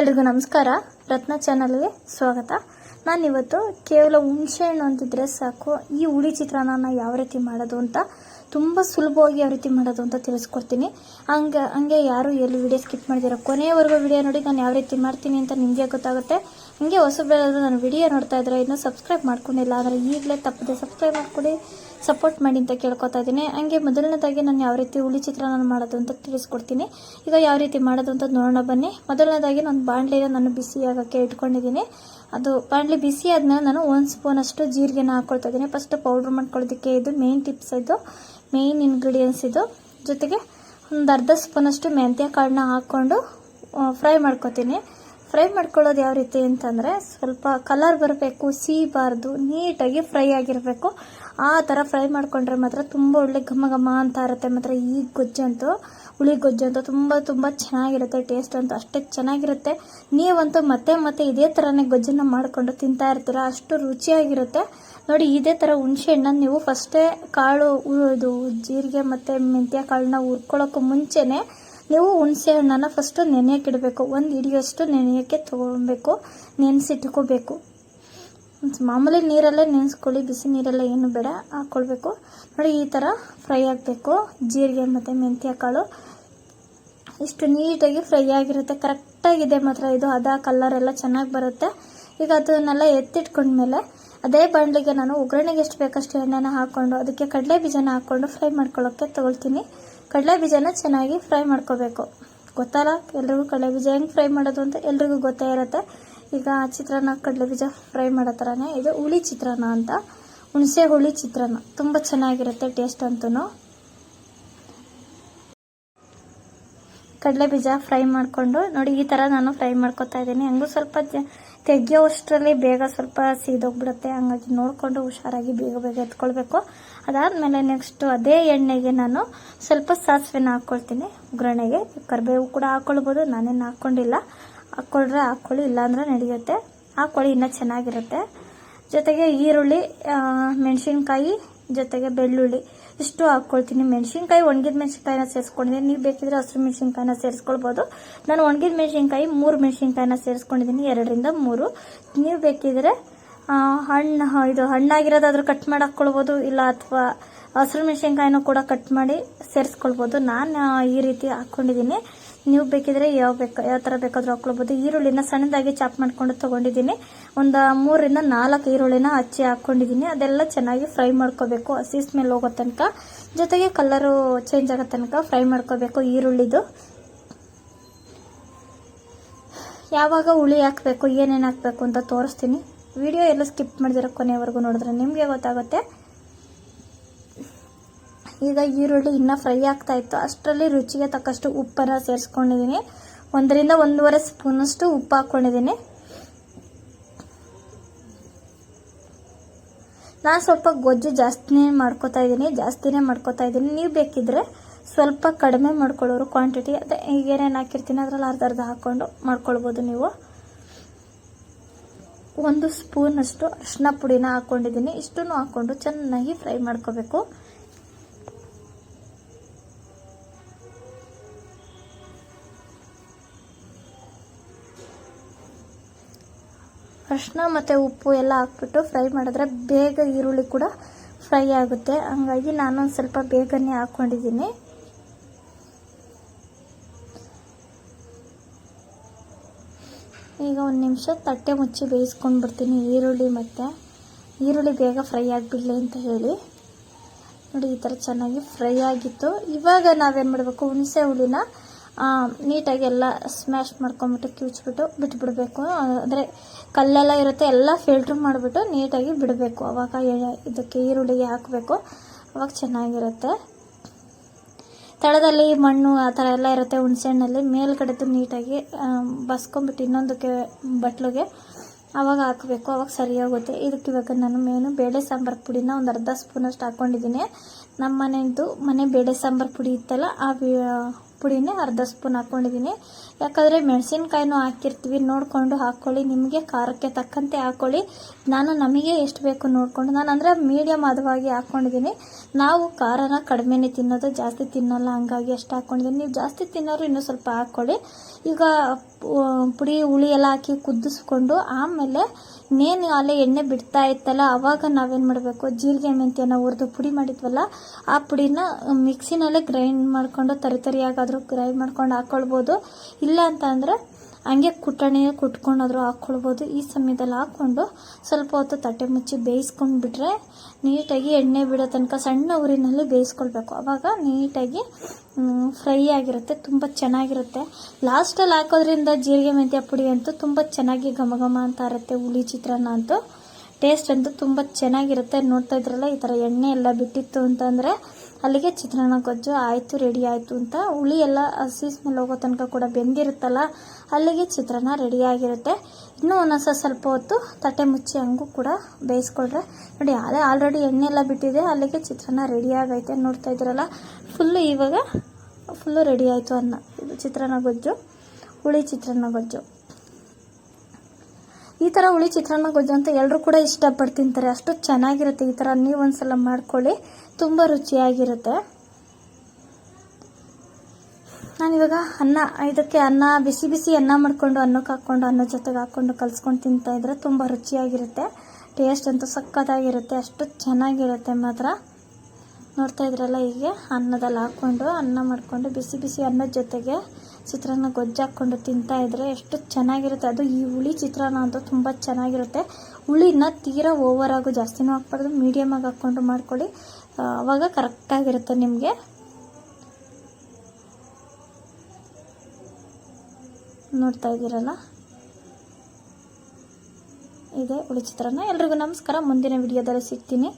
ಎಲ್ರಿಗೂ ನಮಸ್ಕಾರ. ರತ್ನ ಚಾನಲ್ಗೆ ಸ್ವಾಗತ. ನಾನಿವತ್ತು ಕೇವಲ ಹುಣಸೆ ಹಣ್ಣು ಅಂತಿದ್ರೆ ಸಾಕು. ಈ ಹುಳಿ ಚಿತ್ರಾನ್ನ ಯಾವ ರೀತಿ ಮಾಡೋದು ಅಂತ ತುಂಬ ಸುಲಭವಾಗಿ ಯಾವ ರೀತಿ ಮಾಡೋದು ಅಂತ ತಿಳಿಸ್ಕೊಡ್ತೀನಿ. ಹಂಗೆ ಹಂಗೆ ಯಾರು ಎಲ್ಲಿ ವಿಡಿಯೋ ಸ್ಕಿಪ್ ಮಾಡಿದಿರೋ ಕೊನೆಯವರೆಗೂ ವಿಡಿಯೋ ನೋಡಿ, ನಾನು ಯಾವ ರೀತಿ ಮಾಡ್ತೀನಿ ಅಂತ ನಿಮಗೆ ಗೊತ್ತಾಗುತ್ತೆ. ಹಂಗೆ ಹೊಸಬೇರಾದರೂ ನಾನು ವಿಡಿಯೋ ನೋಡ್ತಾ ಇದ್ರೆ ಇನ್ನೂ ಸಬ್ಸ್ಕ್ರೈಬ್ ಮಾಡ್ಕೊಂಡಿಲ್ಲ, ಆದರೆ ಈಗಲೇ ತಪ್ಪದೆ ಸಬ್ಸ್ಕ್ರೈಬ್ ಮಾಡ್ಕೊಡಿ. ಸಪೋರ್ಟ್ ಮಾಡಿ ಅಂತ ಕೇಳ್ಕೊತಾ ಇದ್ದೀನಿ. ಹಂಗೆ ಮೊದಲನೇದಾಗಿ ನಾನು ಯಾವ ರೀತಿ ಹುಳಿ ಚಿತ್ರಾನ್ನ ಮಾಡೋದು ಅಂತ ತಿಳಿಸ್ಕೊಡ್ತೀನಿ. ಈಗ ಯಾವ ರೀತಿ ಮಾಡೋದು ಅಂತ ನೋಡೋಣ ಬನ್ನಿ. ಮೊದಲನೇದಾಗಿ ನಾನು ಬಾಣಲಿನ ನಾನು ಬಿಸಿ ಆಗೋಕ್ಕೆ ಇಟ್ಕೊಂಡಿದ್ದೀನಿ. ಅದು ಬಾಣಲಿ ಬಿಸಿ ಆದಮೇಲೆ ನಾನು ಒಂದು ಸ್ಪೂನಷ್ಟು ಜೀರಿಗೆನ ಹಾಕ್ಕೊಳ್ತಾ ಇದ್ದೀನಿ. ಫಸ್ಟ್ ಪೌಡ್ರ್ ಮಾಡ್ಕೊಳ್ಳೋದಕ್ಕೆ ಇದು ಮೇನ್ ಟಿಪ್ಸ್ ಇದು ಮೇನ್ ಇಂಗ್ರೀಡಿಯೆಂಟ್ಸ್ ಇದು. ಜೊತೆಗೆ ಒಂದು ಅರ್ಧ ಸ್ಪೂನಷ್ಟು ಮೆಂತ್ಯ ಕಾಳನ್ನ ಹಾಕ್ಕೊಂಡು ಫ್ರೈ ಮಾಡ್ಕೊತೀನಿ. ಫ್ರೈ ಮಾಡ್ಕೊಳ್ಳೋದು ಯಾವ ರೀತಿ ಅಂತಂದರೆ ಸ್ವಲ್ಪ ಕಲರ್ ಬರಬೇಕು ಸಿಹಿಬಾರ್ದು ನೀಟಾಗಿ ಫ್ರೈ ಆಗಿರಬೇಕು. ಆ ಥರ ಫ್ರೈ ಮಾಡಿಕೊಂಡ್ರೆ ಮಾತ್ರ ತುಂಬ ಒಳ್ಳೆ ಘಮ ಘಮ ಅಂತ ಇರುತ್ತೆ. ಮಾತ್ರ ಈ ಗೊಜ್ಜಂತೂ ಹುಳಿ ಗೊಜ್ಜಂತೂ ತುಂಬ ತುಂಬ ಚೆನ್ನಾಗಿರುತ್ತೆ ಟೇಸ್ಟ್ ಅಂತೂ ಅಷ್ಟೇ ಚೆನ್ನಾಗಿರುತ್ತೆ. ನೀವಂತೂ ಮತ್ತೆ ಮತ್ತೆ ಇದೇ ಥರನೇ ಗೊಜ್ಜನ್ನ ಮಾಡಿಕೊಂಡು ತಿಂತಾ ಇರ್ತೀರ, ಅಷ್ಟು ರುಚಿಯಾಗಿರುತ್ತೆ. ನೋಡಿ, ಇದೇ ಥರ ಹುಣಸೆಹಣ್ಣನ್ನು ನೀವು ಫಸ್ಟೇ ಕಾಳು ಇದು ಜೀರಿಗೆ ಮತ್ತು ಮೆಂತ್ಯ ಕಾಳನ್ನ ಹುರ್ಕೊಳ್ಳೋಕ್ಕೂ ಮುಂಚೆನೇ ನೀವು ಹುಣಸೆ ಹಣ್ಣನ್ನು ಫಸ್ಟು ನೆನೆಯಕ್ಕೆ ಇಡಬೇಕು. ಒಂದು ಹಿಡಿಯೋಷ್ಟು ನೆನೆಯೋಕ್ಕೆ ತೊಗೊಬೇಕು ನೆನೆಸಿಟ್ಕೋಬೇಕು. ಮಾಮೂಲಿ ನೀರಲ್ಲೇ ನೆನೆಸ್ಕೊಳ್ಳಿ, ಬಿಸಿ ನೀರೆಲ್ಲ ಏನು ಬೇಡ ಹಾಕ್ಕೊಳ್ಬೇಕು ನೋಡಿ, ಈ ಥರ ಫ್ರೈ ಆಗಬೇಕು. ಜೀರಿಗೆ ಮತ್ತು ಮೆಂತ್ಯ ಕಾಳು ಇಷ್ಟು ನೀಟಾಗಿ ಫ್ರೈ ಆಗಿರುತ್ತೆ. ಕರೆಕ್ಟಾಗಿದೆ ಮಾತ್ರ ಇದು. ಅದ ಕಲರ್ ಎಲ್ಲ ಚೆನ್ನಾಗಿ ಬರುತ್ತೆ. ಈಗ ಅದನ್ನೆಲ್ಲ ಎತ್ತಿಟ್ಕೊಂಡ್ಮೇಲೆ ಅದೇ ಬಾಣಲಿಗೆ ನಾನು ಒಗ್ಗರಣೆಗೆ ಎಷ್ಟು ಬೇಕಷ್ಟು ಎಣ್ಣೆನ ಹಾಕ್ಕೊಂಡು ಅದಕ್ಕೆ ಕಡಲೆ ಬೀಜನ ಹಾಕ್ಕೊಂಡು ಫ್ರೈ ಮಾಡ್ಕೊಳ್ಳೋಕ್ಕೆ ತೊಗೊಳ್ತೀನಿ. ಕಡಲೆ ಬೀಜನ ಚೆನ್ನಾಗಿ ಫ್ರೈ ಮಾಡ್ಕೋಬೇಕು. ಗೊತ್ತಲ್ಲ? ಎಲ್ರಿಗೂ ಕಡಲೆ ಬೀಜ ಹೆಂಗೆ ಫ್ರೈ ಮಾಡೋದು ಅಂತ ಎಲ್ರಿಗೂ ಗೊತ್ತೇ ಇರುತ್ತೆ. ಈಗ ಚಿತ್ರಾನ್ನ ಕಡಲೆ ಬೀಜ ಫ್ರೈ ಮಾಡೋ ಥರನೇ ಇದು ಹುಳಿ ಚಿತ್ರಾನ್ನ ಅಂತ. ಹುಣಸೆ ಹುಳಿ ಚಿತ್ರಾನ್ನ. ತುಂಬ ಚೆನ್ನಾಗಿರುತ್ತೆ ಟೇಸ್ಟ್ ಅಂತೂ ಕಡಲೆ ಬೀಜ ಫ್ರೈ ಮಾಡಿಕೊಂಡು ನೋಡಿ ಈ ಥರ ನಾನು ಫ್ರೈ ಮಾಡ್ಕೊತಾ ಇದ್ದೀನಿ. ಹಂಗೂ ಸ್ವಲ್ಪ ಜ- ತೆಗಿಯೋಷ್ಟರಲ್ಲಿ ಬೇಗ ಸ್ವಲ್ಪ ಸೀದೋಗ್ಬಿಡುತ್ತೆ. ಹಂಗಾಗಿ ನೋಡಿಕೊಂಡು ಹುಷಾರಾಗಿ ಬೇಗ ಬೇಗ ಎತ್ಕೊಳ್ಬೇಕು. ಅದಾದಮೇಲೆ ನೆಕ್ಸ್ಟು ಅದೇ ಎಣ್ಣೆಗೆ ನಾನು ಸ್ವಲ್ಪ ಸಾಸಿವೆನ ಹಾಕ್ಕೊಳ್ತೀನಿ ಒಗ್ಗರಣೆಗೆ. ಕರಿಬೇವು ಕೂಡ ಹಾಕ್ಕೊಳ್ಬೋದು ನಾನೇನು ಹಾಕ್ಕೊಂಡಿಲ್ಲ ಹಾಕ್ಕೊಳ್ರೆ ಹಾಕ್ಕೊಳ್ಳಿ ಇಲ್ಲಾಂದ್ರೆ ನಡೆಯುತ್ತೆ. ಹಾಕ್ಕೊಳ್ಳಿ ಇನ್ನೂ ಚೆನ್ನಾಗಿರುತ್ತೆ. ಜೊತೆಗೆ ಈರುಳ್ಳಿ ಮೆಣಸಿನ್ಕಾಯಿ, ಜೊತೆಗೆ ಬೆಳ್ಳುಳ್ಳಿ. ಇಷ್ಟು ಹಾಕ್ಕೊಳ್ತೀನಿ. ಮೆಣಸಿನ್ಕಾಯಿ ಒಣಗಿದ ಮೆಣಸಿನ್ಕಾಯಿನ ಸೇರಿಸ್ಕೊಂಡಿದ್ದೀನಿ ನೀವು ಬೇಕಿದ್ರೆ ಹಸಿರು ಮೆಣಸಿನ್ಕಾಯಿನ ಸೇರಿಸ್ಕೊಳ್ಬೋದು. ನಾನು ಒಣಗಿದ ಮೆಣಸಿನ್ಕಾಯಿ, ಮೂರು ಮೆಣಸಿನ್ಕಾಯಿನ ಸೇರಿಸ್ಕೊಂಡಿದ್ದೀನಿ ಎರಡರಿಂದ ಮೂರು. ನೀವು ಬೇಕಿದ್ರೆ ಹಣ್ಣು ಇದು ಹಣ್ಣಾಗಿರೋದಾದ್ರೂ ಕಟ್ ಮಾಡಿ ಹಾಕ್ಕೊಳ್ಬೋದು ಇಲ್ಲ ಅಥವಾ ಹಸಿರು ಮೆಣಸಿನ್ಕಾಯಿನೂ ಕೂಡ ಕಟ್ ಮಾಡಿ ಸೇರಿಸ್ಕೊಳ್ಬೋದು. ನಾನು ಈ ರೀತಿ ಹಾಕ್ಕೊಂಡಿದ್ದೀನಿ ನೀವು ಬೇಕಿದ್ರೆ ಯಾವ ಬೇಕು, ಯಾವ ಥರ ಬೇಕಾದರೂ ಹಾಕ್ಕೊಳ್ಬೋದು ಈರುಳ್ಳಿನ ಸಣ್ಣದಾಗಿ ಚಾಪ್ ಮಾಡ್ಕೊಂಡು ತೊಗೊಂಡಿದ್ದೀನಿ. ಒಂದು ಮೂರರಿಂದ ನಾಲ್ಕು ಈರುಳ್ಳಿನ ಹಚ್ಚಿ ಹಾಕ್ಕೊಂಡಿದ್ದೀನಿ ಅದೆಲ್ಲ ಚೆನ್ನಾಗಿ ಫ್ರೈ ಮಾಡ್ಕೋಬೇಕು. ಹಸಿ ಸ್ಮೆಲ್ ಹೋಗೋ ತನಕ. ಜೊತೆಗೆ ಕಲರು ಚೇಂಜ್ ಆಗೋ ತನಕ ಫ್ರೈ ಮಾಡ್ಕೋಬೇಕು ಈರುಳ್ಳಿದು. ಯಾವಾಗ ಹುಳಿ ಹಾಕಬೇಕು, ಏನೇನು ಹಾಕಬೇಕು ಅಂತ ತೋರಿಸ್ತೀನಿ. ವಿಡಿಯೋ ಎಲ್ಲ ಸ್ಕಿಪ್ ಮಾಡಿದಿರೋ ಕೊನೆವರೆಗೂ ನೋಡಿದ್ರೆ ನಿಮಗೆ ಗೊತ್ತಾಗುತ್ತೆ. ಈಗ ಈರುಳ್ಳಿ ಇನ್ನೂ ಫ್ರೈ ಆಗ್ತಾ ಇತ್ತು. ಅಷ್ಟರಲ್ಲಿ ರುಚಿಗೆ ತಕ್ಕಷ್ಟು ಉಪ್ಪನ್ನು ಸೇರಿಸ್ಕೊಂಡಿದ್ದೀನಿ ಒಂದರಿಂದ ಒಂದೂವರೆ ಸ್ಪೂನಷ್ಟು ಉಪ್ಪು ಹಾಕ್ಕೊಂಡಿದ್ದೀನಿ ನಾನು ಸ್ವಲ್ಪ ಗೊಜ್ಜು ಜಾಸ್ತಿನೇ ಮಾಡ್ಕೋತಾ ಇದ್ದೀನಿ ಜಾಸ್ತಿನೇ ಮಾಡ್ಕೋತಾ ಇದ್ದೀನಿ ನೀವು ಬೇಕಿದ್ರೆ ಸ್ವಲ್ಪ ಕಡಿಮೆ ಮಾಡ್ಕೊಳ್ಳೋರು ಕ್ವಾಂಟಿಟಿ ಅದೇ ಈಗ ಏನೇನು ಹಾಕಿರ್ತೀನಿ, ಅದರಲ್ಲಿ ಅರ್ಧ ಅರ್ಧ ಹಾಕ್ಕೊಂಡು ಮಾಡ್ಕೊಳ್ಬೋದು ನೀವು. ಒಂದು ಸ್ಪೂನಷ್ಟು ಅರಿಶಿನ ಪುಡಿನ ಹಾಕ್ಕೊಂಡಿದ್ದೀನಿ ಇಷ್ಟನ್ನು ಹಾಕ್ಕೊಂಡು ಚೆನ್ನಾಗಿ ಫ್ರೈ ಮಾಡ್ಕೋಬೇಕು. ಅರಿಶಿನ ಮತ್ತು ಉಪ್ಪು ಎಲ್ಲ ಹಾಕ್ಬಿಟ್ಟು ಫ್ರೈ ಮಾಡಿದ್ರೆ ಬೇಗ ಈರುಳ್ಳಿ ಕೂಡ ಫ್ರೈ ಆಗುತ್ತೆ. ಹಂಗಾಗಿ ನಾನು ಸ್ವಲ್ಪ ಬೇಗನೆ ಹಾಕ್ಕೊಂಡಿದ್ದೀನಿ ಈಗ ಒಂದು ನಿಮಿಷ ತಟ್ಟೆ ಮುಚ್ಚಿ ಬೇಯಿಸ್ಕೊಂಡು ಬಿಡ್ತೀನಿ ಈರುಳ್ಳಿ ಮತ್ತು. ಈರುಳ್ಳಿ ಬೇಗ ಫ್ರೈ ಆಗಿಬಿಡಲಿ ಅಂತ ಹೇಳಿ. ನೋಡಿ, ಈ ಥರ ಚೆನ್ನಾಗಿ ಫ್ರೈ ಆಗಿತ್ತು. ಇವಾಗ ನಾವೇನು ಮಾಡಬೇಕು? ಹುಣಸೆ ಹುಳಿನ ನೀಟಾಗಿ ಎಲ್ಲ ಸ್ಮ್ಯಾಶ್ ಮಾಡ್ಕೊಂಬಿಟ್ಟು ಕಿವುಚ್ಬಿಟ್ಟು ಬಿಟ್ಬಿಡಬೇಕು. ಅಂದರೆ ಕಲ್ಲೆಲ್ಲ ಇರುತ್ತೆ, ಎಲ್ಲ ಫಿಲ್ಟ್ರ್ ಮಾಡಿಬಿಟ್ಟು ನೀಟಾಗಿ ಬಿಡಬೇಕು. ಅವಾಗ ಇದಕ್ಕೆ ಈರುಳ್ಳಿಗೆ ಹಾಕಬೇಕು. ಅವಾಗ ಚೆನ್ನಾಗಿರುತ್ತೆ. ತಳದಲ್ಲಿ ಮಣ್ಣು ಆ ಥರ ಎಲ್ಲ ಇರುತ್ತೆ ಹುಣಸೆಹಣ್ಣಲ್ಲಿ. ಮೇಲ್ಗಡೆದು ನೀಟಾಗಿ ಬಸ್ಕೊಂಬಿಟ್ಟು ಇನ್ನೊಂದಕ್ಕೆ ಬಟ್ಲಿಗೆ ಆವಾಗ ಹಾಕಬೇಕು. ಅವಾಗ ಸರಿ ಹೋಗುತ್ತೆ ಇದಕ್ಕೆ ಇವಾಗ ನಾನು ಮೇನು ಬೇಳೆ ಸಾಂಬಾರು ಪುಡಿನ ಒಂದು ಅರ್ಧ ಸ್ಪೂನಷ್ಟು ಹಾಕ್ಕೊಂಡಿದ್ದೀನಿ ನಮ್ಮ ಮನೆಯದು ಮನೆ ಬೇಳೆ ಸಾಂಬಾರು ಪುಡಿ ಇತ್ತಲ್ಲ ಆ ಪುಡಿನೇ ಅರ್ಧ ಸ್ಪೂನ್ ಹಾಕ್ಕೊಂಡಿದ್ದೀನಿ ಯಾಕಂದರೆ ಮೆಣಸಿನ್ಕಾಯಿನೂ ಹಾಕಿರ್ತೀವಿ, ನೋಡಿಕೊಂಡು ಹಾಕ್ಕೊಳ್ಳಿ ನಿಮಗೆ ಖಾರಕ್ಕೆ ತಕ್ಕಂತೆ ಹಾಕ್ಕೊಳ್ಳಿ ನಾನು ನಮಗೆ ಎಷ್ಟು ಬೇಕು ನೋಡಿಕೊಂಡು ನಾನು ಅಂದರೆ ಮೀಡಿಯಮ್ ಅದವಾಗಿ ಹಾಕ್ಕೊಂಡಿದ್ದೀನಿ ನಾವು ಖಾರನ ಕಡಿಮೆನೆ ತಿನ್ನೋದು, ಜಾಸ್ತಿ ತಿನ್ನಲ್ಲ, ಹಂಗಾಗಿ ಅಷ್ಟು ಹಾಕ್ಕೊಂಡಿದ್ದೀನಿ ನೀವು ಜಾಸ್ತಿ ತಿನ್ನೋರು ಇನ್ನೂ ಸ್ವಲ್ಪ ಹಾಕ್ಕೊಳ್ಳಿ ಈಗ ಪುಡಿ, ಹುಳಿ ಎಲ್ಲ ಹಾಕಿ ಕುದಿಸ್ಕೊಂಡು ಆಮೇಲೆ ಇನ್ನೇನು ಅಲ್ಲೇ ಎಣ್ಣೆ ಬಿಡ್ತಾ ಇತ್ತಲ್ಲ, ಅವಾಗ ನಾವೇನು ಮಾಡಬೇಕು? ಜೀರಿಗೆ ಮೆಂತ್ಯನ ಹುರಿದು ಪುಡಿ ಮಾಡಿದ್ವಲ್ಲ, ಆ ಪುಡಿನ ಮಿಕ್ಸಿನಲ್ಲೇ ಗ್ರೈಂಡ್ ಮಾಡಿಕೊಂಡು ತರಿ ತರಿಯಾಗಾದರೂ ಗ್ರೈಂಡ್ ಮಾಡ್ಕೊಂಡು ಹಾಕ್ಕೊಳ್ಬೋದು ಇಲ್ಲ ಅಂತ ಅಂದರೆ ಹಂಗೆ ಕುಟ್ಟಣೆ ಕುಟ್ಕೊಂಡಾದ್ರೂ ಹಾಕ್ಕೊಳ್ಬೋದು. ಈ ಸಮಯದಲ್ಲಿ ಹಾಕ್ಕೊಂಡು ಸ್ವಲ್ಪ ಹೊತ್ತು ತಟ್ಟೆ ಮುಚ್ಚಿ ಬೇಯಿಸ್ಕೊಂಡು ಬಿಟ್ರೆ ನೀಟಾಗಿ ಎಣ್ಣೆ ಬಿಡೋ ತನಕ ಸಣ್ಣ ಊರಿನಲ್ಲಿ ಬೇಯಿಸ್ಕೊಳ್ಬೇಕು. ಅವಾಗ ನೀಟಾಗಿ ಫ್ರೈ ಆಗಿರುತ್ತೆ, ತುಂಬ ಚೆನ್ನಾಗಿರುತ್ತೆ. ಲಾಸ್ಟಲ್ಲಿ ಹಾಕೋದ್ರಿಂದ ಜೀರಿಗೆ, ಮೆಂತ್ಯ ಪುಡಿ ಅಂತೂ ತುಂಬ ಚೆನ್ನಾಗಿ ಘಮ ಘಮ ಅಂತ ಇರುತ್ತೆ. ಹುಳಿ, ಚಿತ್ರಾನ್ನ ಅಂತೂ ಟೇಸ್ಟ್ ಅಂತೂ ತುಂಬ ಚೆನ್ನಾಗಿರುತ್ತೆ. ನೋಡ್ತಾ ಇದ್ರಲ್ಲ, ಈ ಥರ ಎಣ್ಣೆ ಎಲ್ಲ ಬಿಟ್ಟಿತ್ತು ಅಂತಂದರೆ ಅಲ್ಲಿಗೆ ಚಿತ್ರಾನ್ನ ಗೊಜ್ಜು, ಆಯಿತು ರೆಡಿ ಆಯಿತು ಅಂತ ಹುಳಿ ಎಲ್ಲ ಹಸಿ ಸ್ಮೆಲ್ ಹೋಗೋ ತನಕ ಕೂಡ ಬೆಂದಿರುತ್ತಲ್ಲ, ಅಲ್ಲಿಗೆ ಚಿತ್ರಾನ್ನ ರೆಡಿ ಆಗಿರುತ್ತೆ. ಇನ್ನೂ ಒಂದೊಂದು ಸ್ವಲ್ಪ ಹೊತ್ತು ತಟ್ಟೆ ಮುಚ್ಚಿ ಹಂಗೂ ಕೂಡ ಬೇಯಿಸ್ಕೊಳ್ರೆ. ನೋಡಿ, ಅದೇ ಆಲ್ರೆಡಿ ಎಣ್ಣೆ ಎಲ್ಲ ಬಿಟ್ಟಿದೆ, ಅಲ್ಲಿಗೆ ಚಿತ್ರಾನ್ನ ರೆಡಿ ಆಗೈತೆ ನೋಡ್ತಾ ಇದ್ದೀರಲ್ಲ. ಫುಲ್ಲು ಇವಾಗ ಫುಲ್ಲು ರೆಡಿ ಆಯಿತು ಅನ್ನ. ಇದು ಚಿತ್ರಾನ್ನ ಗೊಜ್ಜು, ಹುಳಿ ಚಿತ್ರಾನ್ನ ಗೊಜ್ಜು. ಈ ಥರ ಹುಳಿ ಚಿತ್ರಾನ್ನ ಗೊಜ್ಜು ಅಂತ ಎಲ್ಲರೂ ಕೂಡ ಇಷ್ಟಪಟ್ಟು ತಿಂತಾರೆ ಅಷ್ಟು ಚೆನ್ನಾಗಿರುತ್ತೆ ಈ ಥರ ನೀವು ಒಂದ್ಸಲ ಮಾಡ್ಕೊಳ್ಳಿ. ತುಂಬ ರುಚಿಯಾಗಿರುತ್ತೆ. ನಾನಿವಾಗ ಅನ್ನ, ಇದಕ್ಕೆ ಅನ್ನ, ಬಿಸಿ ಬಿಸಿ ಅನ್ನ ಮಾಡಿಕೊಂಡು, ಅನ್ನಕ್ಕೆ ಹಾಕ್ಕೊಂಡು, ಅನ್ನದ ಜೊತೆಗೆ ಹಾಕ್ಕೊಂಡು ಕಲಿಸ್ಕೊಂಡು ತಿಂತಾ ಇದ್ರೆ ತುಂಬ ರುಚಿಯಾಗಿರುತ್ತೆ. ಟೇಸ್ಟ್ ಅಂತೂ ಸಕ್ಕತ್ತಾಗಿರುತ್ತೆ. ಅಷ್ಟು ಚೆನ್ನಾಗಿರುತ್ತೆ ಮಾತ್ರ. ನೋಡ್ತಾ ಇದ್ರಲ್ಲ ಹೀಗೆ? ಅನ್ನದಲ್ಲಿ ಹಾಕ್ಕೊಂಡು, ಅನ್ನ ಮಾಡಿಕೊಂಡು, ಬಿಸಿ ಬಿಸಿ ಅನ್ನದ ಜೊತೆಗೆ ಚಿತ್ರಾನ್ನ ಗೊಜ್ಜು ಹಾಕ್ಕೊಂಡು ತಿಂತಾ ಇದ್ರೆ ಎಷ್ಟು ಚೆನ್ನಾಗಿರುತ್ತೆ. ಅದು ಈ ಹುಳಿ ಚಿತ್ರಾನ್ನ ಅಂತೂ ತುಂಬ ಚೆನ್ನಾಗಿರುತ್ತೆ. ಹುಳಿನ ತೀರಾ ಓವರ್ ಆಗು, ಜಾಸ್ತಿನೂ ಹಾಕ್ಬಾರ್ದು. ಮೀಡಿಯಮ್ ಆಗಿ ಹಾಕ್ಕೊಂಡು ಮಾಡ್ಕೊಳ್ಳಿ. ಆವಾಗ ಕರೆಕ್ಟಾಗಿರುತ್ತೆ ನಿಮಗೆ. ನೋಡ್ತಾ ಇದ್ದೀರಲ್ಲ? ಇದೆ ಹುಳಿ ಚಿತ್ರಾನ್ನ. ಎಲ್ರಿಗೂ ನಮಸ್ಕಾರ. ಮುಂದಿನ ವಿಡಿಯೋದಲ್ಲಿ ಸಿಗ್ತೀನಿ.